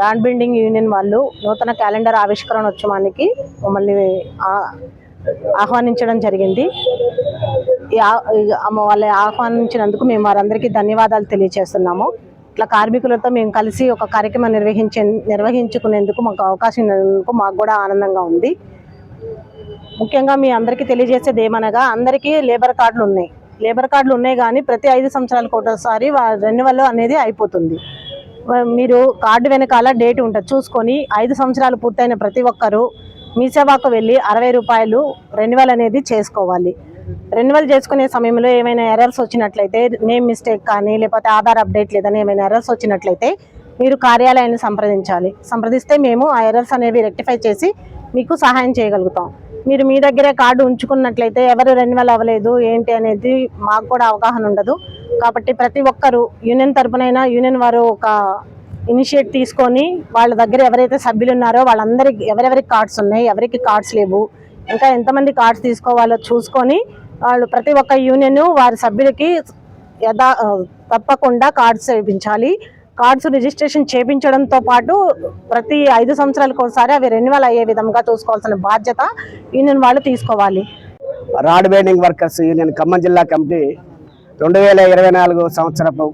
Rod building union వాళ్ళు నూతన calendar ఆవిష్కరణ ఉత్సవానికి మమ్మల్ని ఆహ్వానించడం జరిగింది. వాళ్ళని ఆహ్వానించినందుకు మేము వారందరికీ ధన్యవాదాలు తెలియజేస్తున్నాము ఇట్లా కార్మికులతో మేము కలిసి ఒక కార్యక్రమం నిర్వహించే నిర్వహించుకునేందుకు మాకు అవకాశం మాకు కూడా ఆనందంగా ఉంది. ముఖ్యంగా మీ అందరికీ తెలియజేసేది ఏమనగా అందరికీ లేబర్ కార్డులు ఉన్నాయి. లేబర్ కార్డులు ఉన్నాయి కానీ ప్రతి ఐదు సంవత్సరాలకు ఒకసారి రెన్యువల్ అనేది అయిపోతుంది. మీరు కార్డు వెనకాల డేట్ ఉంటుంది. చూసుకొని ఐదు సంవత్సరాలు పూర్తయిన ప్రతి ఒక్కరూ మీ సేవాకు వెళ్ళి అరవై రూపాయలు రెన్యువల్ అనేది చేసుకోవాలి. రెన్యువల్ చేసుకునే సమయంలో ఏమైనా ఎర్రర్స్ వచ్చినట్లయితే నేమ్ మిస్టేక్ కానీ లేకపోతే ఆధార్ అప్డేట్ లేదని ఏమైనా ఎర్రర్స్ వచ్చినట్లయితే మీరు కార్యాలయాన్ని సంప్రదించాలి. సంప్రదిస్తే మేము ఆ ఎర్రర్స్ అనేవి రెక్టిఫై చేసి మీకు సహాయం చేయగలుగుతాం. మీరు మీ దగ్గరే కార్డు ఉంచుకున్నట్లయితే ఎవరు రెన్యువల్ అవ్వలేదు ఏంటి అనేది మాకు కూడా అవగాహన ఉండదు. కాబట్టి ప్రతి ఒక్కరు యూనియన్ తరపునైనా యూనియన్ వారు ఒక ఇనిషియేట్ తీసుకొని వాళ్ళ దగ్గర ఎవరైతే సభ్యులు ఉన్నారో వాళ్ళందరికి ఎవరెవరికి కార్డ్స్ ఉన్నాయి ఎవరికి కార్డ్స్ లేవు ఇంకా ఎంతమంది కార్డ్స్ తీసుకోవాలో చూసుకొని వాళ్ళు ప్రతి ఒక్క యూనియన్ వారి సభ్యులకి యథా తప్పకుండా కార్డ్స్ వేయించాలి కార్డ్స్ రిజిస్ట్రేషన్ చేపించడంతో పాటు ప్రతి ఐదు సంవత్సరాలకు ఒకసారి అవి రెన్యువల్ అయ్యే విధంగా చూసుకోవాల్సిన బాధ్యత యూనియన్ వాళ్ళు తీసుకోవాలి. Rod binding workers union Khammam జిల్లా కమిటీ రెండు వేల ఇరవై నాలుగు సంవత్సరపు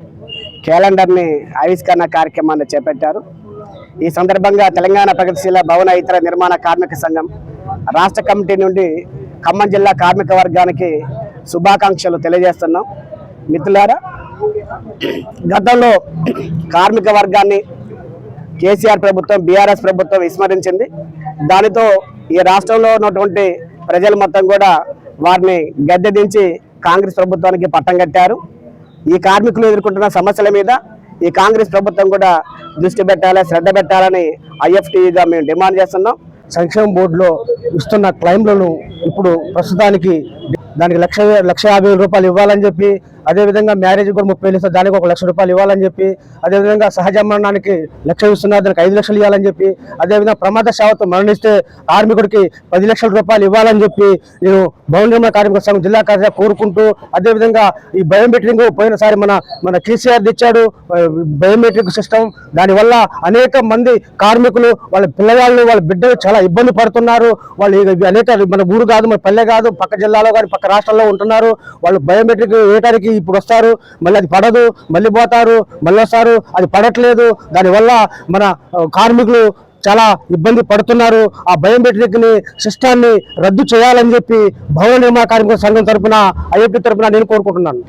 క్యాలెండర్ని ఆవిష్కరణ కార్యక్రమాన్ని చేపట్టారు. ఈ సందర్భంగా తెలంగాణ ప్రగతిశీల భవన ఇతర నిర్మాణ కార్మిక సంఘం రాష్ట్ర కమిటీ నుండి ఖమ్మం జిల్లా కార్మిక వర్గానికి శుభాకాంక్షలు తెలియజేస్తున్నాం. మిత్రులారా గతంలో కార్మిక వర్గాన్ని కేసీఆర్ ప్రభుత్వం బీఆర్ఎస్ ప్రభుత్వం విస్మరించింది. దానితో ఈ రాష్ట్రంలో ఉన్నటువంటి ప్రజలు మొత్తం కూడా వారిని గద్దె దించి కాంగ్రెస్ ప్రభుత్వానికి పట్టం కట్టారు. ఈ కార్మికులు ఎదుర్కొంటున్న సమస్యల మీద ఈ కాంగ్రెస్ ప్రభుత్వం కూడా దృష్టి పెట్టాలి శ్రద్ధ పెట్టాలని ఐఎఫ్టీగా మేము డిమాండ్ చేస్తున్నాం. సంక్షేమ బోర్డులో ఇస్తున్న క్లైమ్లను ఇప్పుడు ప్రస్తుతానికి దానికి లక్ష లక్ష యాభై రూపాయలు ఇవ్వాలని చెప్పి అదేవిధంగా మ్యారేజ్ కూడా ముప్పై వేలు ఇస్తారు. దానికి ఒక లక్ష రూపాయలు ఇవ్వాలని చెప్పి అదేవిధంగా సహజ మరణానికి లక్ష ఇస్తున్నారు. దానికి ఐదు లక్షలు ఇవ్వాలని చెప్పి అదేవిధంగా ప్రమాద సేవతో మరణిస్తే కార్మికుడికి పది లక్షల రూపాయలు ఇవ్వాలని చెప్పి నేను భవన నిర్మాణ కార్మిక సంఘం జిల్లా కార్యదర్శి కోరుకుంటూ అదేవిధంగా ఈ బయోమెట్రిక్ పోయినసారి మన మన కేసీఆర్ తెచ్చాడు బయోమెట్రిక్ సిస్టమ్. దానివల్ల అనేక మంది కార్మికులు వాళ్ళ పిల్లవాళ్ళు వాళ్ళ బిడ్డలు చాలా ఇబ్బంది పడుతున్నారు. వాళ్ళు అనేక మన ఊరు కాదు మన పల్లె కాదు పక్క జిల్లాలో కానీ పక్క రాష్ట్రాల్లో ఉంటున్నారు. వాళ్ళు బయోమెట్రిక్ వేయడానికి ఇప్పుడు వస్తారు మళ్ళీ అది పడదు మళ్ళీ పోతారు మళ్ళీ వస్తారు అది పడట్లేదు. దానివల్ల మన కార్మికులు చాలా ఇబ్బంది పడుతున్నారు. ఆ బయోమెట్రిక్ని సిస్టాన్ని రద్దు చేయాలని చెప్పి భవన నిర్మాణ కార్మిక సంఘం తరపున ఐఎఫ్టీ తరఫున నేను కోరుకుంటున్నాను.